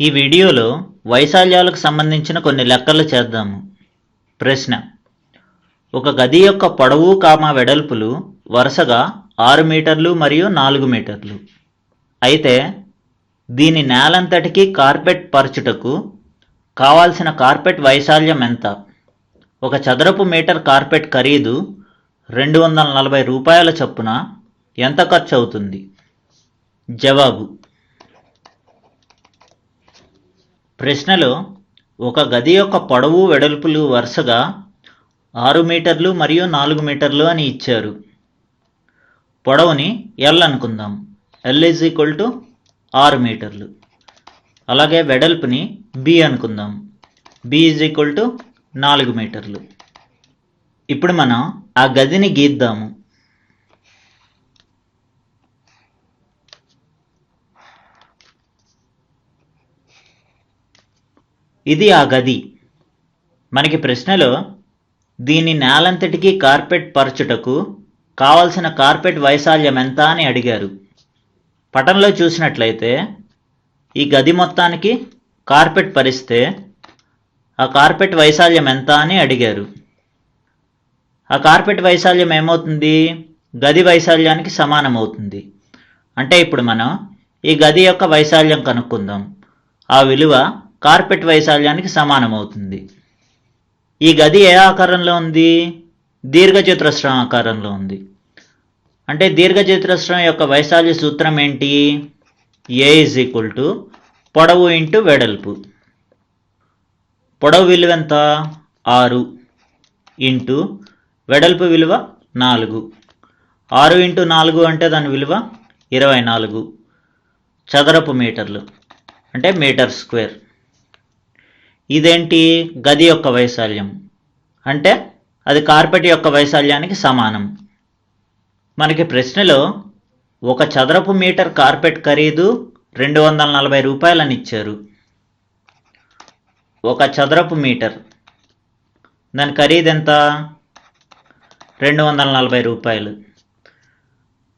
ఈ వీడియోలో వైశాల్యాలకు సంబంధించిన కొన్ని లెక్కలు చేద్దాము. ప్రశ్న. ఒక గది యొక్క పొడవు కామా వెడల్పులు వరుసగా ఆరు మీటర్లు మరియు నాలుగు మీటర్లు. అయితే దీని నేలంతటికి కార్పెట్ పరచుటకు కావాల్సిన కార్పెట్ వైశాల్యం ఎంత? ఒక చదరపు మీటర్ కార్పెట్ ఖరీదు రెండు వందల నలభై రూపాయల చొప్పున ఎంత ఖర్చు అవుతుంది జవాబు. ప్రశ్నలో ఒక గది యొక్క పొడవు వెడల్పులు వరుసగా ఆరు మీటర్లు మరియు నాలుగు మీటర్లు అని ఇచ్చారు. పొడవుని ఎల్ అనుకుందాం. ఎల్ ఈజ్ ఈక్వల్ టు ఆరు మీటర్లు. అలాగే వెడల్పుని బి అనుకుందాం. బి ఈజ్ ఈక్వల్ టు నాలుగు మీటర్లు. ఇప్పుడు మనం ఆ గదిని గీద్దాము. ఇది ఆ గది. మనకి ప్రశ్నలో దీని నేలంతటికీ కార్పెట్ పరచుటకు కావలసిన కార్పెట్ వైశాల్యం ఎంత అని అడిగారు. పటంలో చూసినట్లయితే ఈ గది మొత్తానికి కార్పెట్ పరిస్తే ఆ కార్పెట్ వైశాల్యం ఎంత అని అడిగారు. ఆ కార్పెట్ వైశాల్యం ఏమవుతుంది? గది వైశాల్యానికి సమానం అవుతుంది అంటే ఇప్పుడు మనం ఈ గది యొక్క వైశాల్యం కనుక్కుందాం. ఆ విలువ కార్పెట్ వైశాల్యానికి సమానం అవుతుంది ఈ గది ఏ ఆకారంలో ఉంది? దీర్ఘచతురస్రం ఆకారంలో ఉంది. అంటే దీర్ఘచతురస్రం యొక్క వైశాల్య సూత్రం ఏంటి? ఏ ఇజ్ ఈక్వల్ టు పొడవు ఇంటూ వెడల్పు. పొడవు విలువ ఎంత? ఆరు ఇంటూ వెడల్పు విలువ నాలుగు. ఆరు ఇంటూ నాలుగు అంటే దాని విలువ ఇరవై నాలుగు. చదరపు మీటర్లు. అంటే మీటర్ స్క్వేర్. ఇదేంటి? గది యొక్క వైశాల్యం. అంటే అది కార్పెట్ యొక్క వైశాల్యానికి సమానం. మనకి ప్రశ్నలో ఒక చదరపు మీటర్ కార్పెట్ ఖరీదు రెండు వందల నలభై రూపాయలని ఇచ్చారు. ఒక చదరపు మీటర్. దాని ఖరీదు ఎంత? రెండు వందల నలభై రూపాయలు.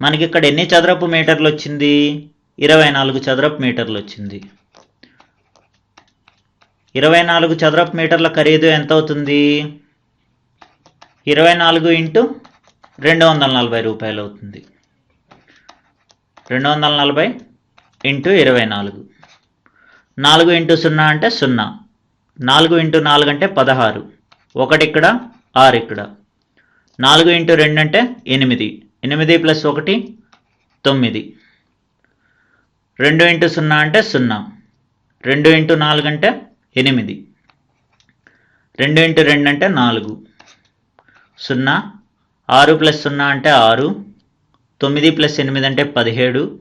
మనకి ఇక్కడ ఎన్ని చదరపు మీటర్లు వచ్చింది? ఇరవై నాలుగు చదరపు మీటర్లు వచ్చింది. ఇరవై నాలుగు చదరపు మీటర్ల ఖరీదు ఎంత అవుతుంది ఇరవై నాలుగు ఇంటూ రెండు వందల నలభై రూపాయలు అవుతుంది రెండు వందల నలభై ఇంటూ ఇరవై నాలుగు. నాలుగు ఇంటూ సున్నా అంటే సున్నా. నాలుగు ఇంటూ నాలుగు అంటే పదహారు. ఒకటి ఇక్కడ ఆరు ఇక్కడ. నాలుగు ఇంటూ రెండు అంటే ఎనిమిది. ఎనిమిది ప్లస్ ఒకటి తొమ్మిది. రెండు ఇంటూ సున్నా అంటే సున్నా. రెండు ఇంటూ నాలుగు అంటే ఎనిమిది. రెండు ఇంటూ రెండు అంటే నాలుగు. సున్నా. ఆరు ప్లస్ సున్నా అంటే ఆరు. తొమ్మిది ప్లస్ ఎనిమిది అంటే పదిహేడు.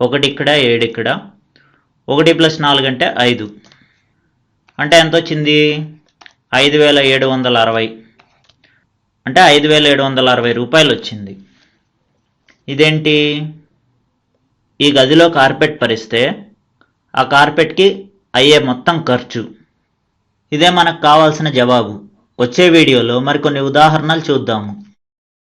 ఒకటి ఇక్కడ ఏడు ఇక్కడ. ఒకటి ప్లస్ నాలుగు అంటే ఐదు. అంటే ఎంత వచ్చింది? ఐదు వేల ఏడు వందల అరవై. అంటే ఐదు వేల ఏడు వందల అరవై రూపాయలు వచ్చింది. ఇదేంటి? ఈ గదిలో కార్పెట్ పరిస్తే ఆ కార్పెట్కి అయ్యే మొత్తం ఖర్చు. ఇదే మనకు కావాల్సిన జవాబు. వచ్చే వీడియోలో మరికొన్ని ఉదాహరణలు చూద్దాము.